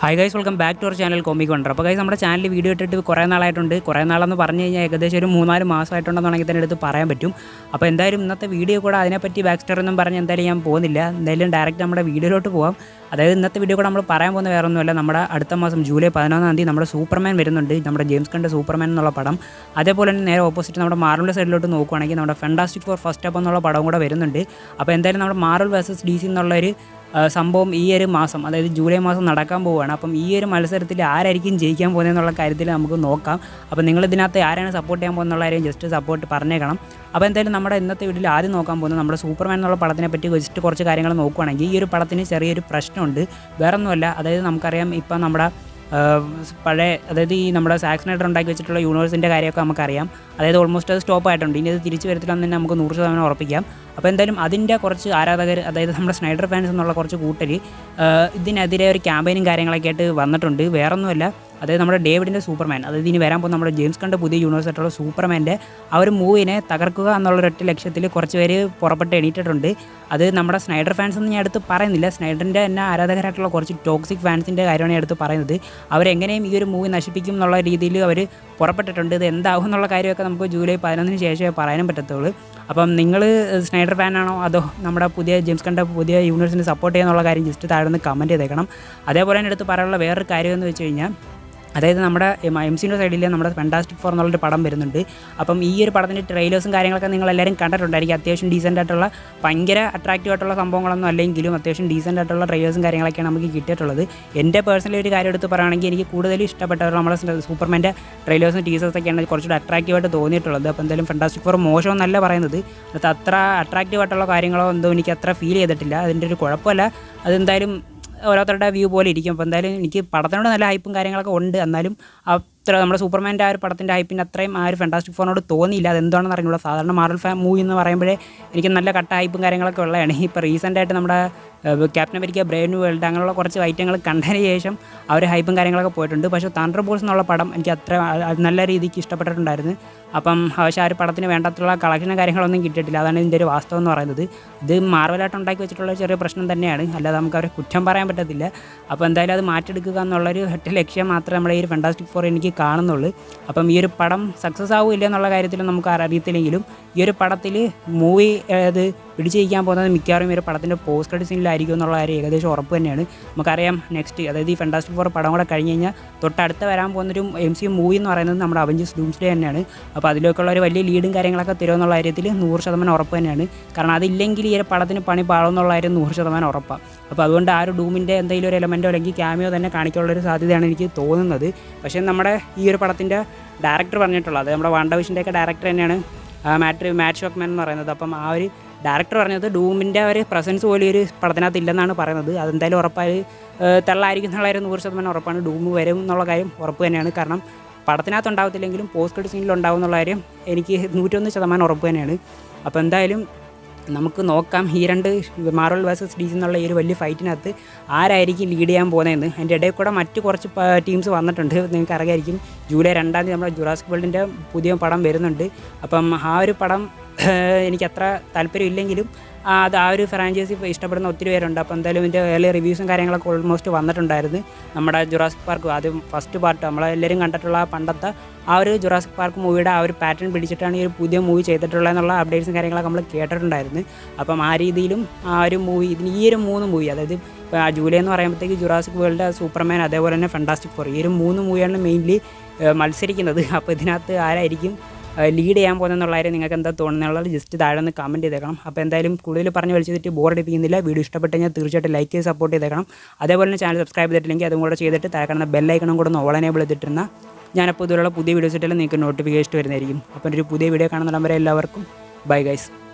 Hi guys welcome back to our channel comic wonder അപ്പോൾ guys നമ്മുടെ channel video ഇട്ടിട്ട് കുറേ നാളായിട്ടുണ്ട്. കുറേ നാളെന്ന് പറഞ്ഞു കഴിഞ്ഞാൽ ഏകദേശം ഒരു മൂന്നാൽ മാസമായിട്ടുണ്ടെന്നാണെങ്കിൽ തന്നെ എടുത്ത് പറയാൻ പറ്റും. അപ്പോൾ എന്തായാലും ഇന്നത്തെ വീഡിയോ കൂടെ അതിനെപ്പറ്റി ബാക്ക് സ്റ്റോറി ഒന്നും പറഞ്ഞ് എന്തായാലും ഞാൻ പോകുന്നില്ല. എന്തായാലും ഡയറക്റ്റ് നമ്മുടെ വീഡിയോയിലോട്ട് പോകാം അതായത് ഇന്നത്തെ വീഡിയോ കൂടെ നമ്മൾ പറയാൻ പോകുന്ന വേറെ നമ്മുടെ അടുത്ത മാസം ജൂലൈ പതിനൊന്നാം തീയതി നമ്മുടെ സൂപ്പർമാൻ വരുന്നുണ്ട്. നമ്മുടെ ജെയിംസ് കണ്ട് സൂപ്പർമാൻ എന്നുള്ള പടം. അതേപോലെ തന്നെ നേരെ ഓപ്പോസിറ്റ് നമ്മുടെ മാർവലിന്റെ സൈഡിലോട്ട് നോക്കുകയാണെങ്കിൽ നമ്മുടെ ഫെൻഡാസ്റ്റിക് ഫോർ ഫസ്റ്റ് അപ്പ് എന്നുള്ള പടം കൂടെ വരുന്നുണ്ട്. അപ്പോൾ എന്തായാലും നമ്മുടെ മാർവൽ വേഴ്സസ് ഡി സി എന്നുള്ളൊരു ആ, സംഭവം ഈ ഒരു മാസം അതായത് ജൂലൈ മാസം നടക്കാൻ പോവുകയാണ്. അപ്പം ഈ ഒരു മത്സരത്തിൽ ആരായിരിക്കും ജയിക്കാൻ പോകുന്നത് എന്നുള്ള കാര്യത്തിൽ നമുക്ക് നോക്കാം. അപ്പോൾ നിങ്ങൾ ഇതിനകത്ത് ആരാണ് സപ്പോർട്ട് ചെയ്യാൻ പോകുന്നുള്ള കാര്യം ജസ്റ്റ് സപ്പോർട്ട് പറഞ്ഞേക്കണം. അപ്പോൾ എന്തായാലും നമ്മുടെ ഇന്നത്തെ വീട്ടിൽ ആദ്യം നോക്കാൻ പോകുന്നത് നമ്മുടെ സൂപ്പർമാൻ എന്നുള്ള പടത്തിനെ പറ്റി ജസ്റ്റ് കുറച്ച് കാര്യങ്ങൾ നോക്കുകയാണെങ്കിൽ ഈ ഒരു പടത്തിന് ചെറിയൊരു പ്രശ്നമുണ്ട് വേറെ ഒന്നുമല്ല അതായത് നമുക്കറിയാം ഇപ്പം നമ്മുടെ പഴയ അതായത് ഈ നമ്മുടെ സാക്സ്നൈഡർ ഉണ്ടാക്കി വെച്ചിട്ടുള്ള യൂണിവേഴ്സിന്റെ കാര്യമൊക്കെ നമുക്കറിയാം. അതായത് ഓൾമോസ്റ്റ് അത് സ്റ്റോപ്പ് ആയിട്ടുണ്ട്. ഇനി അത് തിരിച്ചു വരത്തില്ലെന്ന് തന്നെ നമുക്ക് നൂറ് ശതമാനം ഉറപ്പിക്കാം. അപ്പോൾ എന്തായാലും അതിന്റെ കുറച്ച് ആരാധകർ അതായത് നമ്മുടെ സ്നൈഡർ ഫാൻസ് എന്നുള്ള കുറച്ച് കൂട്ടർ ഇതിനെതിരെ ഒരു ക്യാമ്പയിനും കാര്യങ്ങളൊക്കെ ആയിട്ട് വന്നിട്ടുണ്ട്. വേറൊന്നുമല്ല അതായത് നമ്മുടെ ഡേവിഡിന്റെ സൂപ്പർമാൻ. അതായത് ഇനി വരാൻ പോകുന്ന നമ്മുടെ ജെയിംസ് കണ്ട പുതിയ യൂണിവേഴ്സായിട്ടുള്ള സൂപ്പർമാന്റെ ആ ഒരു മൂവിനെ തകർക്കുക എന്നുള്ള ഒരൊറ്റ ലക്ഷ്യത്തിൽ കുറച്ച് പേര് പുറപ്പെട്ട് എണീറ്റിട്ടുണ്ട്. അത് നമ്മുടെ സ്നൈഡർ ഫാൻസ് എന്ന് ഞാൻ എടുത്ത് പറയുന്നില്ല. സ്നൈഡറിന്റെ തന്നെ ആരാധകരായിട്ടുള്ള കുറച്ച് ടോക്സിക് ഫാൻസിന്റെ കാര്യമാണ് എടുത്ത് പറയുന്നത്. അവരെങ്ങനെയും ഈ ഒരു മൂവി നശിപ്പിക്കും എന്നുള്ള രീതിയിൽ അവർ പുറപ്പെട്ടിട്ടുണ്ട്. ഇത് എന്താകും എന്നുള്ള കാര്യമൊക്കെ നമുക്ക് ജൂലൈ പതിനൊന്നിന് ശേഷമേ പറയാനും പറ്റത്തുള്ളൂ. അപ്പം നിങ്ങൾ സ്നൈഡർ ഫാനാണോ അതോ നമ്മുടെ പുതിയ ജെയിംസ് കണ്ട പുതിയ യൂണിവേഴ്സിനെ സപ്പോർട്ട് ചെയ്യുന്നുള്ള കാര്യം ജസ്റ്റ് താഴെ നിന്ന് കമന്റ് ചെയ്തേക്കണം. അതേപോലെ തന്നെ എടുത്ത് പറയാനുള്ള വേറൊരു കാര്യം എന്ന് വെച്ച് കഴിഞ്ഞാൽ അതായത് നമ്മുടെ എം സിന്റെ സൈഡിൽ നമ്മുടെ ഫെൻഡാസ്റ്റിക് ഫോർ എന്നുള്ളൊരു പടം വരുന്നുണ്ട്. അപ്പം ഈ ഒരു പടത്തിന്റെ ട്രെയിലേഴ്സും കാര്യങ്ങളൊക്കെ നിങ്ങൾ എല്ലാവരും കണ്ടിട്ടുണ്ടായിരിക്കും അത്യാവശ്യം ഡീസന്റ് ആയിട്ടുള്ള ഭയങ്കര അട്രാക്റ്റീവ് ആയിട്ടുള്ള സംഭവങ്ങളൊന്നും അല്ലെങ്കിലും അത്യാവശ്യം ഡീസന്റ് ആയിട്ടുള്ള ട്രെയിലേഴ്സും കാര്യങ്ങളൊക്കെയാണ് നമുക്ക് കിട്ടിയിട്ടുള്ളത്. എന്റെ പേഴ്സണലി ഒരു കാര്യം എടുത്ത് പറയുകയാണെങ്കിൽ എനിക്ക് കൂടുതലും ഇഷ്ടപ്പെട്ടത് നമ്മുടെ സൂപ്പർമാന്റെ ട്രെയിലേഴ്സും ടീസേഴ്സൊക്കെയാണ് കുറച്ചുകൂടി അട്രാക്റ്റീവ് ആയിട്ട് തോന്നിയിട്ടുള്ളത്. അപ്പോൾ എന്തായാലും ഫെൻഡാസ്റ്റിക് ഫോർ മോശം എന്നല്ല പറയുന്നത്. അത് അത്ര അട്രാക്റ്റീവ് ആയിട്ടുള്ള കാര്യങ്ങളോ എന്തോ എനിക്ക് അത്ര ഫീൽ ചെയ്തിട്ടില്ല. അതിന്റെ ഒരു കുഴപ്പമല്ല. അതെന്തായാലും ഓരോരുത്തരുടെ വ്യൂ പോലെ ഇരിക്കും. അപ്പോൾ എന്തായാലും എനിക്ക് പടത്തിനോട് നല്ല ഹൈപ്പും കാര്യങ്ങളൊക്കെ ഉണ്ട്. എന്നാലും അത്ര നമ്മുടെ സൂപ്പർമാന്റെ ആ ഒരു പടത്തിന്റെ ഹൈപ്പിന് അത്രയും ആ ഒരു ഫാന്റാസ്റ്റിക് ഫോറിനോട് തോന്നിയില്ല. അതെന്താണെന്ന് അറിഞ്ഞുള്ളൂ സാധാരണ മാർവൽ ഫാൻ മൂവി എന്ന് പറയുമ്പോഴേ എനിക്ക് നല്ല കട്ട ഹൈപ്പും കാര്യങ്ങളൊക്കെ ഉള്ളതാണ്. ഇപ്പോൾ റീസെന്റായിട്ട് നമ്മുടെ ക്യാപ്റ്റൻ അമേരിക്ക ബ്രെയിൻ വേൾഡ് അങ്ങനെയുള്ള കുറച്ച് ഐറ്റങ്ങൾ കണ്ടതിന് ശേഷം അവർ ഹൈപ്പും കാര്യങ്ങളൊക്കെ പോയിട്ടുണ്ട്. പക്ഷേ തണ്ടർ ബോൾസ് എന്നുള്ള പടം എനിക്ക് അത്ര നല്ല രീതിക്ക് ഇഷ്ടപ്പെട്ടിട്ടുണ്ടായിരുന്നു. അപ്പം പക്ഷേ ആ ഒരു പടത്തിന് വേണ്ടത്തുള്ള കളക്ഷനും കാര്യങ്ങളൊന്നും കിട്ടിയിട്ടില്ല. അതാണ് ഇതിന്റെ ഒരു വാസ്തവം എന്ന് പറയുന്നത്. ഇത് മാർവലായിട്ട് ഉണ്ടാക്കി വെച്ചിട്ടുള്ള ചെറിയ പ്രശ്നം തന്നെയാണ്. അല്ലാതെ നമുക്ക് അവരെ കുറ്റം പറയാൻ പറ്റത്തില്ല. അപ്പോൾ എന്തായാലും അത് മാറ്റിയെടുക്കുക എന്നുള്ളൊരു ഒറ്റ ലക്ഷ്യം മാത്രമേ നമ്മളെ ഈ ഒരു ഫെൻഡാസ്റ്റിക് ഫോർ എനിക്ക് കാണുന്നുള്ളൂ. അപ്പം ഈ ഒരു പടം സക്സസ് ആവില്ല എന്നുള്ള കാര്യത്തിൽ നമുക്ക് അറിയത്തില്ലെങ്കിലും ഈ ഒരു പടത്തിൽ മൂവി അത് പിടിച്ചിരിക്കാൻ പോകുന്നത് മിക്കവാറും ഇവർ പടത്തിന്റെ പോസ്റ്റ് ക്രെഡിറ്റ് സീനിലായിരിക്കും എന്നുള്ള കാര്യം ഏകദേശം ഉറപ്പ് തന്നെയാണ്. നമുക്കറിയാം നെക്സ്റ്റ് അതായത് ഈ ഫെൻഡാസ്റ്റ് ഫോർ പടം കൂടെ കഴിഞ്ഞ് കഴിഞ്ഞാൽ തൊട്ടടുത്ത് വരാൻ പോകുന്നൊരു എം സി മൂവി എന്ന് പറയുന്നത് നമ്മുടെ അവഞ്ചസ് ഡൂംസ് ഡേ തന്നെയാണ്. അപ്പോൾ അതിലേക്കുള്ള ഒരു വലിയ ലീഡും കാര്യങ്ങളൊക്കെ തരുമെന്നുള്ള കാര്യത്തിൽ നൂറ് ശതമാനം ഉറപ്പ് തന്നെയാണ്. കാരണം അതില്ലെങ്കിൽ ഈ ഒരു പടത്തിന് പണി പാടുമെന്നുള്ള കാര്യം നൂറ് ശതമാനം ഉറപ്പാണ് അപ്പോൾ അതുകൊണ്ട് ആ ഒരു ഡൂമിന്റെ എന്തെങ്കിലും ഒരു എലമെന്റോ അല്ലെങ്കിൽ ക്യാമിയോ തന്നെ കാണിക്കാനുള്ള ഒരു സാധ്യതയാണ് എനിക്ക് തോന്നുന്നത്. പക്ഷേ നമ്മുടെ ഈ ഒരു പടത്തിന്റെ ഡയറക്ടർ പറഞ്ഞിട്ടുള്ളത് നമ്മുടെ വാണ്ടവിഷന്റെയൊക്കെ ഡയറക്ടർ തന്നെയാണ് മാറ്റ് മാറ്റ് ഷോക്ക്മാൻ എന്ന് പറയുന്നത്. അപ്പം ആ ഒരു ഡയറക്ടർ പറഞ്ഞത് ഡൂമിന്റെ ഒരു പ്രസൻസ് പോലും ഒരു പടത്തിനകത്ത് ഇല്ലെന്നാണ് പറയുന്നത്. അതെന്തായാലും ഉറപ്പായി തള്ളായിരിക്കും എന്നുള്ള കാര്യം നൂറ് ശതമാനം ഉറപ്പാണ്. ഡൂം വരും എന്നുള്ള കാര്യം ഉറപ്പ് തന്നെയാണ്. കാരണം പടത്തിനകത്ത് ഉണ്ടാകത്തില്ലെങ്കിലും പോസ്റ്റ് ക്രെഡിറ്റ് സീനിൽ ഉണ്ടാവും എന്നുള്ള കാര്യം എനിക്ക് നൂറ്റൊന്ന് ശതമാനം ഉറപ്പ് തന്നെയാണ്. അപ്പോൾ എന്തായാലും നമുക്ക് നോക്കാം ഈ രണ്ട് മാർവൽ വേഴ്സസ് ഡി എന്നുള്ള ഈ ഒരു വലിയ ഫൈറ്റിനകത്ത് ആരായിരിക്കും ലീഡ് ചെയ്യാൻ പോകുന്നതെന്ന്. അതിന്റെ ഇടയിൽ കൂടെ മറ്റ് കുറച്ച് ടീംസ് വന്നിട്ടുണ്ട്. നിങ്ങൾക്ക് അറിയായിരിക്കും ജൂലൈ രണ്ടാം തീയതി നമ്മുടെ ജുറാസിക് വേൾഡിന്റെ പുതിയ പടം വരുന്നുണ്ട്. അപ്പം ആ ഒരു പടം എനിക്ക് അത്ര താല്പര്യമില്ലെങ്കിലും അത് ആ ഒരു ഫ്രാഞ്ചൈസി ഇഷ്ടപ്പെടുന്ന ഒത്തിരി പേരുണ്ട്. അപ്പോൾ എന്തായാലും ഇതിന്റെ ഏർലി റിവ്യൂസും കാര്യങ്ങളൊക്കെ ഓൾമോസ്റ്റ് വന്നിട്ടുണ്ടായിരുന്നു. നമ്മുടെ ജുറാസിക് പാർക്ക് ആദ്യം ഫസ്റ്റ് പാർട്ട് നമ്മളെല്ലാവരും കണ്ടിട്ടുള്ള പണ്ടത്തെ ആ ഒരു ജുറാസിക് പാർക്ക് മൂവിയുടെ ആ ഒരു പാറ്റേൺ പിടിച്ചിട്ടാണ് ഈ ഒരു പുതിയ മൂവി ചെയ്തിട്ടുള്ളത് എന്നുള്ള അപ്ഡേറ്റ്സും കാര്യങ്ങളൊക്കെ നമ്മൾ കേട്ടിട്ടുണ്ടായിരുന്നു. അപ്പം ആ രീതിയിലും ആ ഒരു മൂവി ഇതിന് ഈ ഒരു മൂന്ന് മൂവി അതായത് ഇപ്പോൾ ജൂലൈ എന്ന് പറയുമ്പോഴത്തേക്ക് ജുറാസിക് വേൾഡ് സൂപ്പർമാൻ അതേപോലെ തന്നെ ഫണ്ടാസ്റ്റിക് ഫോർ ഈ ഒരു മൂന്ന് മൂവിയാണ് മെയിൻലി മത്സരിക്കുന്നത്. അപ്പോൾ ഇതിനകത്ത് ആരായിരിക്കും ലീഡ് ചെയ്യാൻ പോകുന്നതെന്നുള്ള കാര്യം നിങ്ങൾക്ക് എന്താ തോന്നുന്നുള്ളത് ജസ്റ്റ് താഴെ ഒന്ന് കമന്റ് ചെയ്തേക്കണം. അപ്പോൾ എന്തായാലും കൂടുതൽ പറഞ്ഞ് വലിച്ചിട്ട് ബോറടിപ്പിക്കുന്നില്ല വീഡിയോ ഇഷ്ടപ്പെട്ട് കഴിഞ്ഞാൽ തീർച്ചയായിട്ടും ലൈക്ക് ചെയ്ത് സപ്പോർട്ട് ചെയ്തേക്കണം. അതേപോലെ തന്നെ ചാനൽ സബ്സ്ക്രൈബ് ചെയ്തിട്ടില്ലെങ്കിൽ അതും കൂടെ ചെയ്തിട്ട് താഴെ കാണുന്ന ബെല്ലൈക്കണം കൂടെ ഒന്ന് ഓളനേബിൾ ചെയ്തിട്ടിരുന്ന ഞാനപ്പോൾ ഇതുപോലുള്ള പുതിയ വീഡിയോസ് ഇട്ടാലും നിങ്ങൾക്ക് നോട്ടിഫിക്കേഷൻ വരുന്നതായിരിക്കും. അപ്പോൾ ഒരു പുതിയ വീഡിയോ കാണുന്ന നമ്പർ എല്ലാവർക്കും. Bye guys